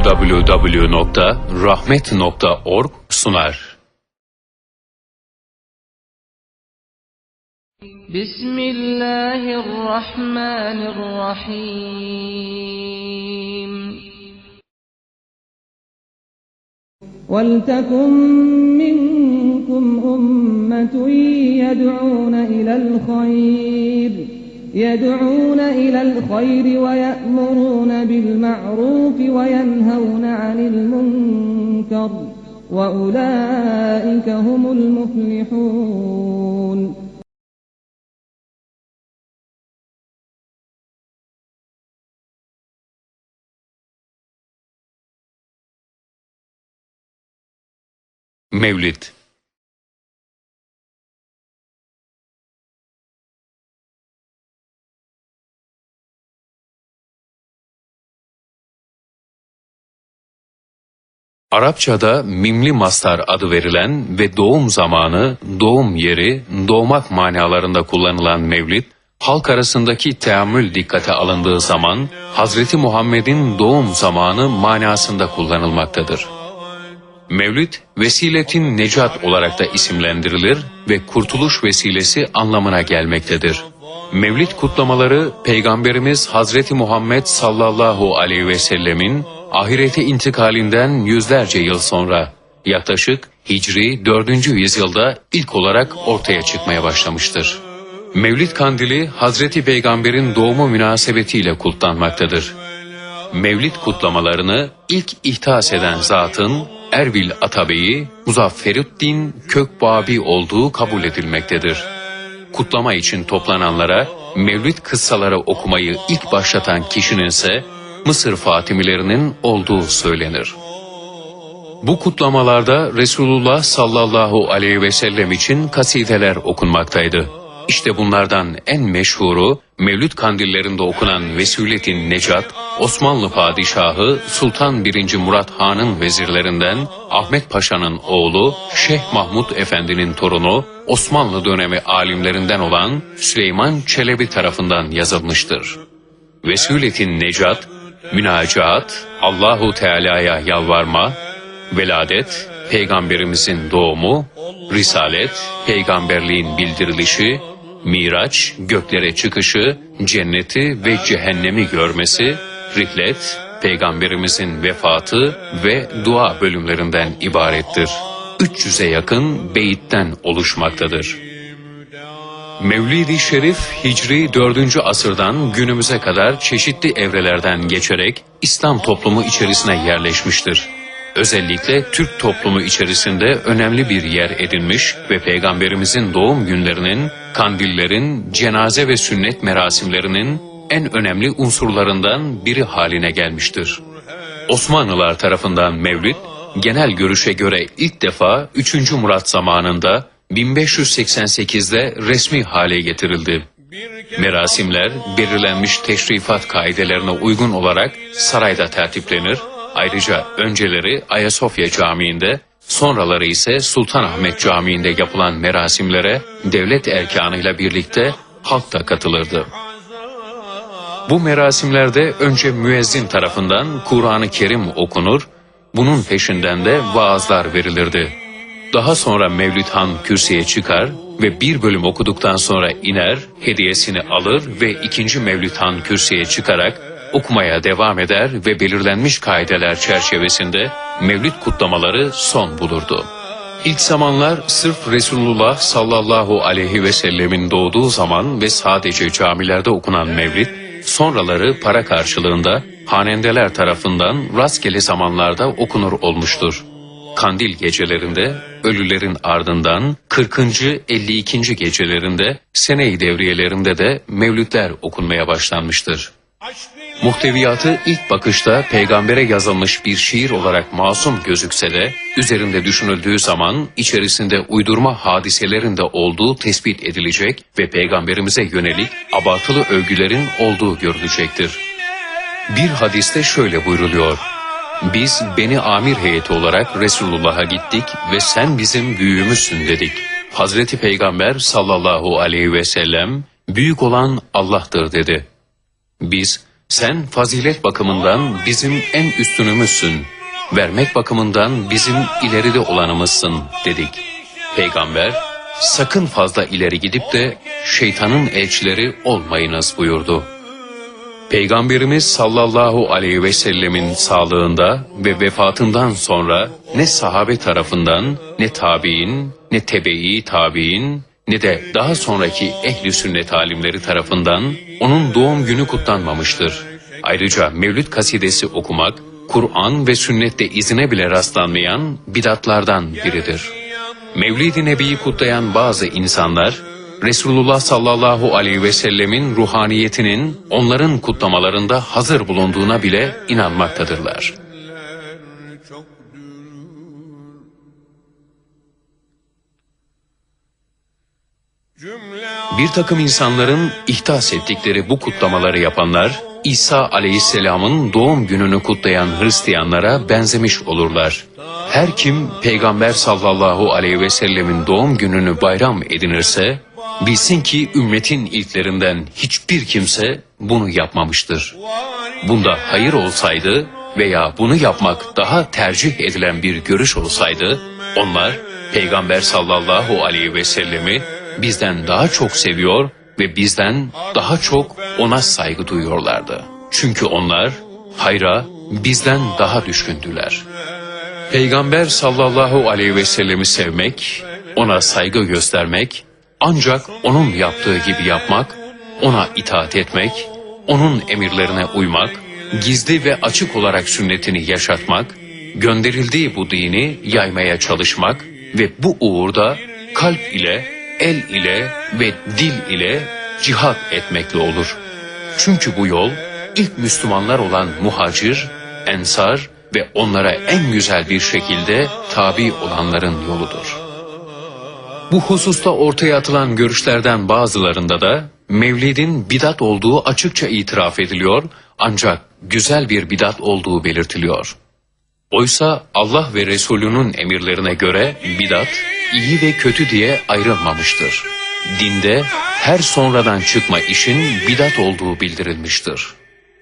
www.rahmet.org sunar. بسم الله الرحمن الرحيم ولتكن منكم أمة يدعون إلى الخير يدعون إلى الخير ويأمرون بالمعروف وينهون عن المنكر وأولئك هم المفلحون. Mevlid. Arapçada mimli mastar adı verilen ve doğum zamanı, doğum yeri, doğmak manalarında kullanılan mevlid, halk arasındaki teamül dikkate alındığı zaman Hazreti Muhammed'in doğum zamanı manasında kullanılmaktadır. Mevlid, vesiletin necat olarak da isimlendirilir ve kurtuluş vesilesi anlamına gelmektedir. Mevlid kutlamaları Peygamberimiz Hazreti Muhammed sallallahu aleyhi ve sellemin ahirete intikalinden yüzlerce yıl sonra yaklaşık Hicri 4. yüzyılda ilk olarak ortaya çıkmaya başlamıştır. Mevlid kandili Hazreti Peygamber'in doğumu münasebetiyle kutlanmaktadır. Mevlid kutlamalarını ilk ihtas eden zatın Erbil Atabeyi Muzafferuddin Kökbabi olduğu kabul edilmektedir. Kutlama için toplananlara Mevlid kıssaları okumayı ilk başlatan kişinin ise Mısır Fatimilerinin olduğu söylenir. Bu kutlamalarda Resulullah sallallahu aleyhi ve sellem için kasideler okunmaktaydı. İşte bunlardan en meşhuru Mevlüt kandillerinde okunan Vesületin Necat, Osmanlı Padişahı Sultan 1. Murat Han'ın vezirlerinden Ahmet Paşa'nın oğlu Şeyh Mahmud Efendi'nin torunu Osmanlı dönemi alimlerinden olan Süleyman Çelebi tarafından yazılmıştır. Vesületin Necat, münacaat, Allahu Teala'ya yalvarma, veladet, peygamberimizin doğumu, risalet, peygamberliğin bildirilişi, miraç, göklere çıkışı, cenneti ve cehennemi görmesi, rihlet, peygamberimizin vefatı ve dua bölümlerinden ibarettir. 300'e yakın beyitten oluşmaktadır. Mevlid-i Şerif Hicri 4. asırdan günümüze kadar çeşitli evrelerden geçerek İslam toplumu içerisine yerleşmiştir. Özellikle Türk toplumu içerisinde önemli bir yer edinmiş ve Peygamberimizin doğum günlerinin, kandillerin, cenaze ve sünnet merasimlerinin en önemli unsurlarından biri haline gelmiştir. Osmanlılar tarafından Mevlid, genel görüşe göre ilk defa 3. Murat zamanında 1588'de resmi hale getirildi. Merasimler belirlenmiş teşrifat kaidelerine uygun olarak sarayda tertiplenir, ayrıca önceleri Ayasofya Camii'nde, sonraları ise Sultanahmet Camii'nde yapılan merasimlere devlet erkanıyla birlikte halk da katılırdı. Bu merasimlerde önce müezzin tarafından Kur'an-ı Kerim okunur, bunun peşinden de vaazlar verilirdi. Daha sonra Mevlid Han kürsüye çıkar ve bir bölüm okuduktan sonra iner, hediyesini alır ve ikinci Mevlid Han kürsüye çıkarak okumaya devam eder ve belirlenmiş kaideler çerçevesinde Mevlid kutlamaları son bulurdu. İlk zamanlar sırf Resulullah sallallahu aleyhi ve sellemin doğduğu zaman ve sadece camilerde okunan Mevlid, sonraları para karşılığında hanendeler tarafından rastgele zamanlarda okunur olmuştur. Kandil gecelerinde, ölülerin ardından 40. 52. gecelerinde, sene-i devriyelerinde de mevlütler okunmaya başlanmıştır. Muhteviyatı ilk bakışta peygambere yazılmış bir şiir olarak masum gözükse de, üzerinde düşünüldüğü zaman içerisinde uydurma hadiselerin de olduğu tespit edilecek ve peygamberimize yönelik abartılı övgülerin olduğu görülecektir. Bir hadiste şöyle buyruluyor. Biz Beni Amir heyeti olarak Resulullah'a gittik ve sen bizim büyüğümüzsün dedik. Hazreti Peygamber sallallahu aleyhi ve sellem büyük olan Allah'tır dedi. Biz sen fazilet bakımından bizim en üstünümüzsün. Vermek bakımından bizim ileride olanımızsın dedik. Peygamber sakın fazla ileri gidip de şeytanın elçileri olmayınız buyurdu. Peygamberimiz sallallahu aleyhi ve sellemin sağlığında ve vefatından sonra ne sahabe tarafından ne tabi'in ne tebe-i tabi'in ne de daha sonraki ehli sünnet alimleri tarafından onun doğum günü kutlanmamıştır. Ayrıca Mevlüd kasidesi okumak, Kur'an ve sünnette izine bile rastlanmayan bidatlardan biridir. Mevlid-i Nebi'yi kutlayan bazı insanlar, Resulullah sallallahu aleyhi ve sellemin ruhaniyetinin onların kutlamalarında hazır bulunduğuna bile inanmaktadırlar. Bir takım insanların ihtas ettikleri bu kutlamaları yapanlar, İsa aleyhisselamın doğum gününü kutlayan Hristiyanlara benzemiş olurlar. Her kim Peygamber sallallahu aleyhi ve sellemin doğum gününü bayram edinirse, bilsin ki ümmetin ilklerinden hiçbir kimse bunu yapmamıştır. Bunda hayır olsaydı veya bunu yapmak daha tercih edilen bir görüş olsaydı, onlar Peygamber sallallahu aleyhi ve sellemi bizden daha çok seviyor ve bizden daha çok ona saygı duyuyorlardı. Çünkü onlar hayra bizden daha düşkündüler. Peygamber sallallahu aleyhi ve sellemi sevmek, ona saygı göstermek, ancak onun yaptığı gibi yapmak, ona itaat etmek, onun emirlerine uymak, gizli ve açık olarak sünnetini yaşatmak, gönderildiği bu dini yaymaya çalışmak ve bu uğurda kalp ile, el ile ve dil ile cihat etmekle olur. Çünkü bu yol ilk Müslümanlar olan muhacir, ensar ve onlara en güzel bir şekilde tabi olanların yoludur. Bu hususta ortaya atılan görüşlerden bazılarında da Mevlid'in bidat olduğu açıkça itiraf ediliyor ancak güzel bir bidat olduğu belirtiliyor. Oysa Allah ve Resulünün emirlerine göre bidat iyi ve kötü diye ayrılmamıştır. Dinde her sonradan çıkma işin bidat olduğu bildirilmiştir.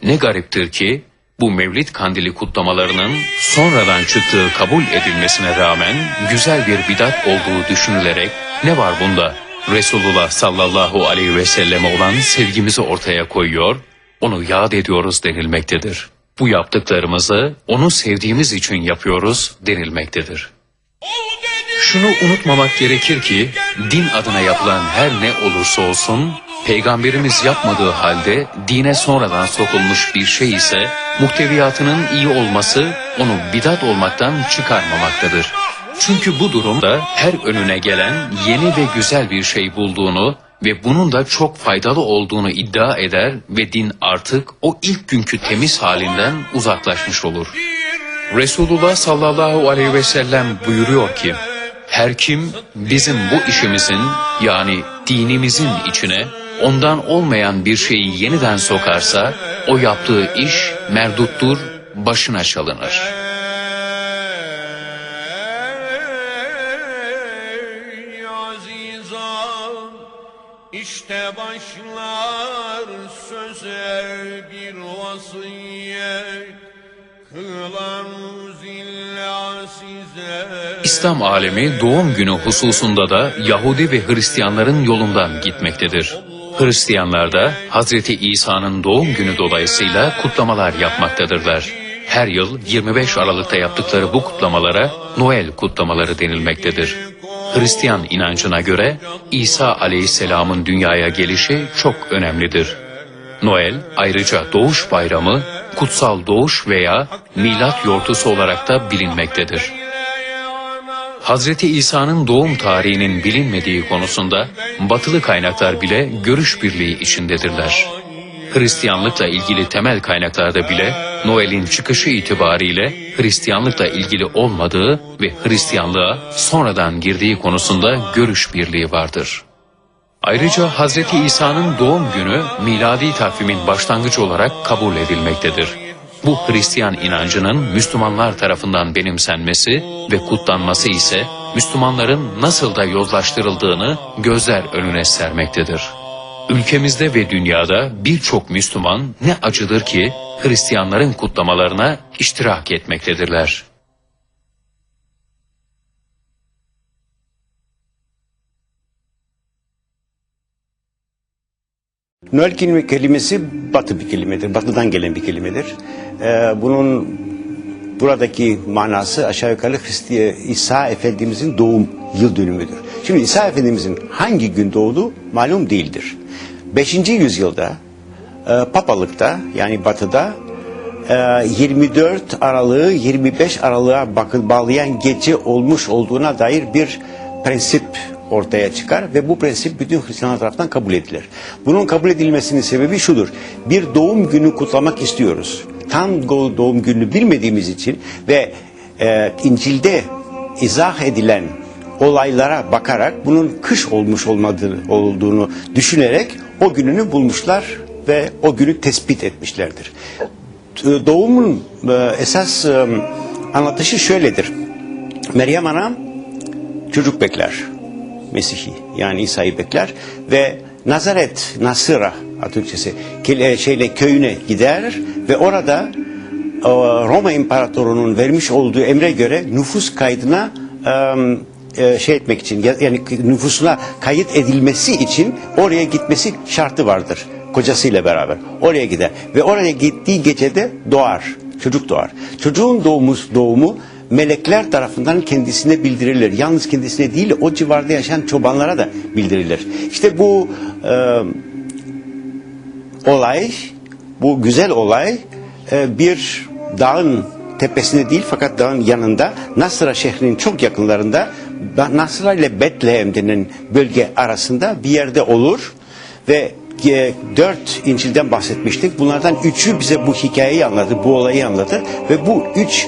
Ne gariptir ki bu Mevlid kandili kutlamalarının sonradan çıktığı kabul edilmesine rağmen güzel bir bidat olduğu düşünülerek ne var bunda? Resulullah sallallahu aleyhi ve selleme olan sevgimizi ortaya koyuyor, onu yad ediyoruz denilmektedir. Bu yaptıklarımızı onu sevdiğimiz için yapıyoruz denilmektedir. Şunu unutmamak gerekir ki din adına yapılan her ne olursa olsun peygamberimiz yapmadığı halde dine sonradan sokulmuş bir şey ise muhteviyatının iyi olması onu bidat olmaktan çıkarmamaktadır. Çünkü bu durumda her önüne gelen yeni ve güzel bir şey bulduğunu ve bunun da çok faydalı olduğunu iddia eder ve din artık o ilk günkü temiz halinden uzaklaşmış olur. Resulullah sallallahu aleyhi ve sellem buyuruyor ki, her kim bizim bu işimizin yani dinimizin içine ondan olmayan bir şeyi yeniden sokarsa o yaptığı iş merduttur, başına çalınır. İşte başlar söze bir vasiyet İslam alemi doğum günü hususunda da Yahudi ve Hristiyanların yolundan gitmektedir. Hristiyanlar da Hazreti İsa'nın doğum günü dolayısıyla kutlamalar yapmaktadırlar. Her yıl 25 Aralık'ta yaptıkları bu kutlamalara Noel kutlamaları denilmektedir. Hristiyan inancına göre İsa aleyhisselamın dünyaya gelişi çok önemlidir. Noel ayrıca doğuş bayramı, kutsal doğuş veya milat yortusu olarak da bilinmektedir. Hazreti İsa'nın doğum tarihinin bilinmediği konusunda batılı kaynaklar bile görüş birliği içindedirler. Hristiyanlıkla ilgili temel kaynaklarda bile Noel'in çıkışı itibariyle Hristiyanlıkla ilgili olmadığı ve Hristiyanlığa sonradan girdiği konusunda görüş birliği vardır. Ayrıca Hazreti İsa'nın doğum günü miladi takvimin başlangıcı olarak kabul edilmektedir. Bu Hristiyan inancının Müslümanlar tarafından benimsenmesi ve kutlanması ise Müslümanların nasıl da yozlaştırıldığını gözler önüne sermektedir. Ülkemizde ve dünyada birçok Müslüman ne acıdır ki Hristiyanların kutlamalarına iştirak etmektedirler. Kelime- kelimesi batı bir kelimedir. Batıdan gelen bir kelimedir. Ee, bunun buradaki manası aşağı yukarı Hristiyan İsa Efendimizin doğum yıl dönümüdür. Şimdi İsa Efendimizin hangi gün doğduğu malum değildir. 5. yüzyılda e, papalıkta yani batıda e, 24 Aralık'ı 25 Aralık'a bağlayan gece olmuş olduğuna dair bir prensip ortaya çıkar ve bu prensip bütün Hristiyanlar tarafından kabul edilir. Bunun kabul edilmesinin sebebi şudur. Bir doğum günü kutlamak istiyoruz. Tam doğum gününü bilmediğimiz için ve e, İncil'de izah edilen olaylara bakarak bunun kış olmuş olmadığı olduğunu düşünerek o gününü bulmuşlar ve o günü tespit etmişlerdir. Doğumun e, esas e, anlatışı şöyledir. Meryem Ana çocuk bekler. Mesih'i yani İsa'yı bekler ve Nazaret, Nasıra Türkçesi şeyle köyüne gider ve orada Roma İmparatorluğu'nun vermiş olduğu emre göre nüfus kaydına e, şey etmek için ya- yani nüfusuna kayıt edilmesi için oraya gitmesi şartı vardır kocasıyla beraber. Oraya gider ve oraya gittiği gecede doğar. Çocuk doğar. Çocuğun doğumu, doğumu melekler tarafından kendisine bildirilir. Yalnız kendisine değil o civarda yaşayan çobanlara da bildirilir. İşte bu e, olay, bu güzel olay e, bir dağın tepesinde değil fakat dağın yanında Nasıra şehrinin çok yakınlarında Nasıra ile Betlehem denen bölge arasında bir yerde olur ve e, dört İncil'den bahsetmiştik. Bunlardan üçü bize bu hikayeyi anlatır, bu olayı anlatır ve bu üç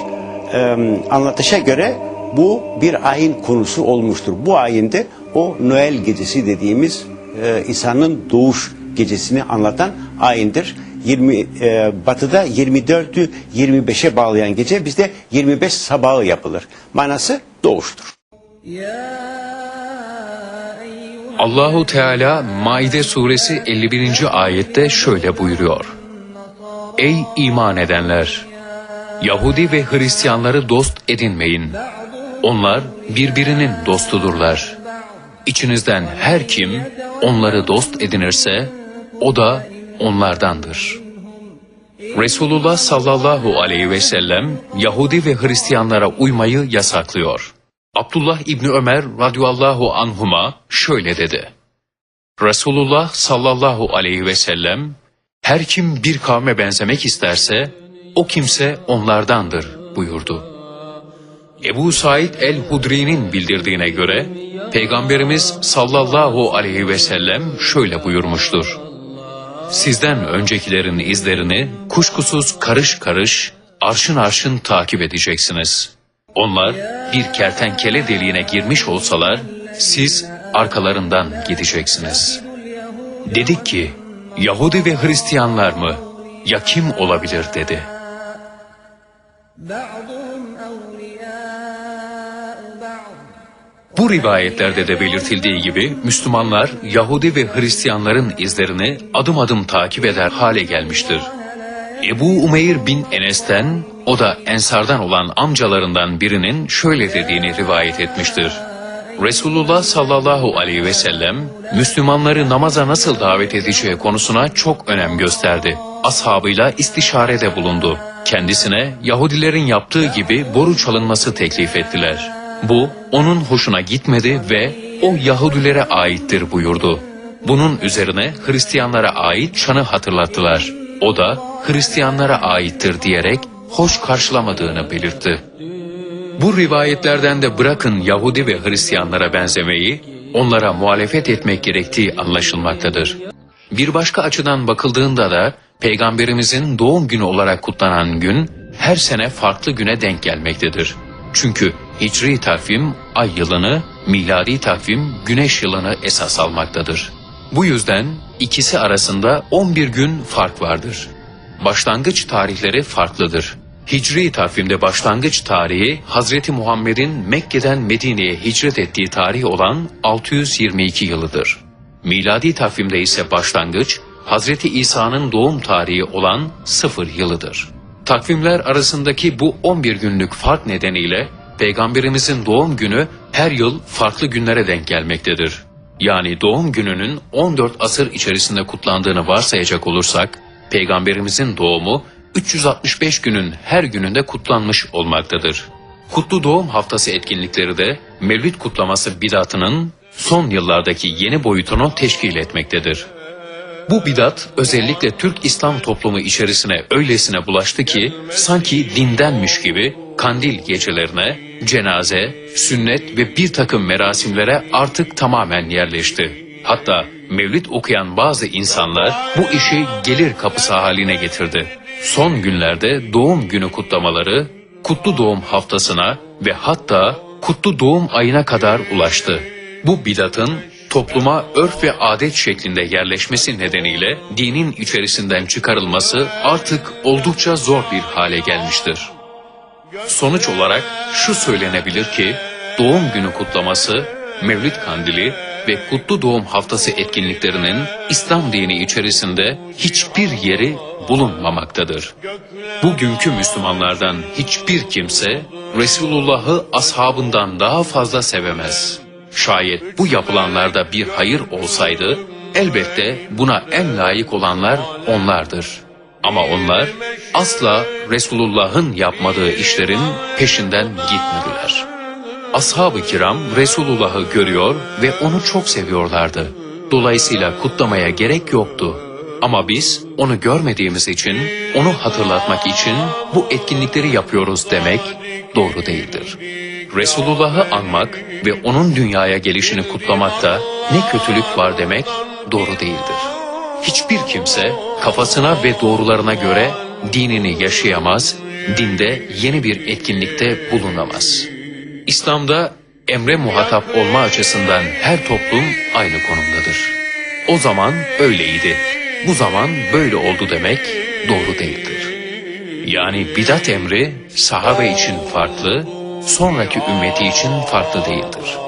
e, anlatışa göre bu bir ayin konusu olmuştur. Bu ayinde o Noel gecesi dediğimiz e, İsa'nın doğuş gecesini anlatan ayindir. 20 e, batıda 24'ü 25'e bağlayan gece bizde 25 sabahı yapılır. Manası doğuştur. Allahu Teala Maide suresi 51. ayette şöyle buyuruyor. Ey iman edenler! Yahudi ve Hristiyanları dost edinmeyin. Onlar birbirinin dostudurlar. İçinizden her kim onları dost edinirse o da onlardandır. Resulullah sallallahu aleyhi ve sellem Yahudi ve Hristiyanlara uymayı yasaklıyor. Abdullah İbni Ömer radıyallahu anhuma şöyle dedi. Resulullah sallallahu aleyhi ve sellem her kim bir kavme benzemek isterse o kimse onlardandır buyurdu. Ebu Said el-Hudri'nin bildirdiğine göre Peygamberimiz sallallahu aleyhi ve sellem şöyle buyurmuştur. Sizden öncekilerin izlerini kuşkusuz karış karış, arşın arşın takip edeceksiniz. Onlar bir kertenkele deliğine girmiş olsalar, siz arkalarından gideceksiniz. Dedik ki, Yahudi ve Hristiyanlar mı? Ya kim olabilir dedi. Bu rivayetlerde de belirtildiği gibi Müslümanlar Yahudi ve Hristiyanların izlerini adım adım takip eder hale gelmiştir. Ebu Umeyr bin Enes'ten, o da Ensardan olan amcalarından birinin şöyle dediğini rivayet etmiştir. Resulullah sallallahu aleyhi ve sellem, Müslümanları namaza nasıl davet edeceği konusuna çok önem gösterdi. Ashabıyla istişarede bulundu. Kendisine Yahudilerin yaptığı gibi boru çalınması teklif ettiler. Bu onun hoşuna gitmedi ve o Yahudilere aittir buyurdu. Bunun üzerine Hristiyanlara ait şanı hatırlattılar. O da Hristiyanlara aittir diyerek hoş karşılamadığını belirtti. Bu rivayetlerden de bırakın Yahudi ve Hristiyanlara benzemeyi, onlara muhalefet etmek gerektiği anlaşılmaktadır. Bir başka açıdan bakıldığında da Peygamberimizin doğum günü olarak kutlanan gün her sene farklı güne denk gelmektedir. Çünkü Hicri takvim ay yılını, miladi takvim güneş yılını esas almaktadır. Bu yüzden ikisi arasında 11 gün fark vardır. Başlangıç tarihleri farklıdır. Hicri takvimde başlangıç tarihi Hazreti Muhammed'in Mekke'den Medine'ye hicret ettiği tarih olan 622 yılıdır. Miladi takvimde ise başlangıç, Hazreti İsa'nın doğum tarihi olan sıfır yılıdır. Takvimler arasındaki bu 11 günlük fark nedeniyle Peygamberimizin doğum günü her yıl farklı günlere denk gelmektedir. Yani doğum gününün 14 asır içerisinde kutlandığını varsayacak olursak, Peygamberimizin doğumu 365 günün her gününde kutlanmış olmaktadır. Kutlu Doğum Haftası etkinlikleri de Mevlid kutlaması bidatının son yıllardaki yeni boyutunu teşkil etmektedir. Bu bidat özellikle Türk İslam toplumu içerisine öylesine bulaştı ki sanki dindenmiş gibi kandil gecelerine, cenaze, sünnet ve bir takım merasimlere artık tamamen yerleşti. Hatta mevlid okuyan bazı insanlar bu işi gelir kapısı haline getirdi. Son günlerde doğum günü kutlamaları kutlu doğum haftasına ve hatta kutlu doğum ayına kadar ulaştı. Bu bidatın topluma örf ve adet şeklinde yerleşmesi nedeniyle dinin içerisinden çıkarılması artık oldukça zor bir hale gelmiştir. Sonuç olarak şu söylenebilir ki doğum günü kutlaması, Mevlid Kandili ve Kutlu Doğum Haftası etkinliklerinin İslam dini içerisinde hiçbir yeri bulunmamaktadır. Bugünkü Müslümanlardan hiçbir kimse Resulullah'ı ashabından daha fazla sevemez. Şayet bu yapılanlarda bir hayır olsaydı elbette buna en layık olanlar onlardır. Ama onlar asla Resulullah'ın yapmadığı işlerin peşinden gitmediler. Ashab-ı kiram Resulullah'ı görüyor ve onu çok seviyorlardı. Dolayısıyla kutlamaya gerek yoktu. Ama biz onu görmediğimiz için, onu hatırlatmak için bu etkinlikleri yapıyoruz demek doğru değildir. Resulullah'ı anmak ve onun dünyaya gelişini kutlamakta ne kötülük var demek doğru değildir. Hiçbir kimse kafasına ve doğrularına göre dinini yaşayamaz, dinde yeni bir etkinlikte bulunamaz. İslam'da emre muhatap olma açısından her toplum aynı konumdadır. O zaman öyleydi, bu zaman böyle oldu demek doğru değildir. Yani bidat emri sahabe için farklı, sonraki ümmeti için farklı değildir.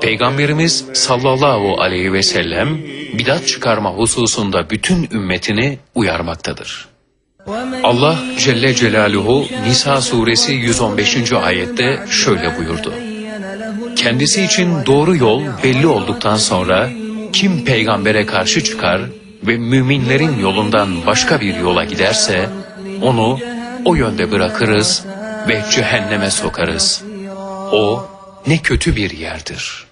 Peygamberimiz sallallahu aleyhi ve sellem bidat çıkarma hususunda bütün ümmetini uyarmaktadır. Allah Celle Celaluhu Nisa suresi 115. ayette şöyle buyurdu. Kendisi için doğru yol belli olduktan sonra kim peygambere karşı çıkar ve müminlerin yolundan başka bir yola giderse onu o yönde bırakırız ve cehenneme sokarız. O ne kötü bir yerdir.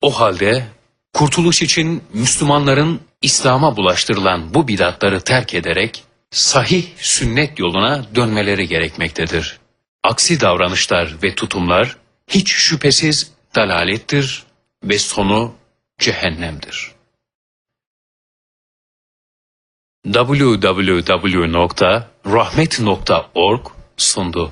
O halde kurtuluş için Müslümanların İslam'a bulaştırılan bu bidatları terk ederek sahih sünnet yoluna dönmeleri gerekmektedir. Aksi davranışlar ve tutumlar hiç şüphesiz dalalettir ve sonu cehennemdir. www.rahmet.org sundu.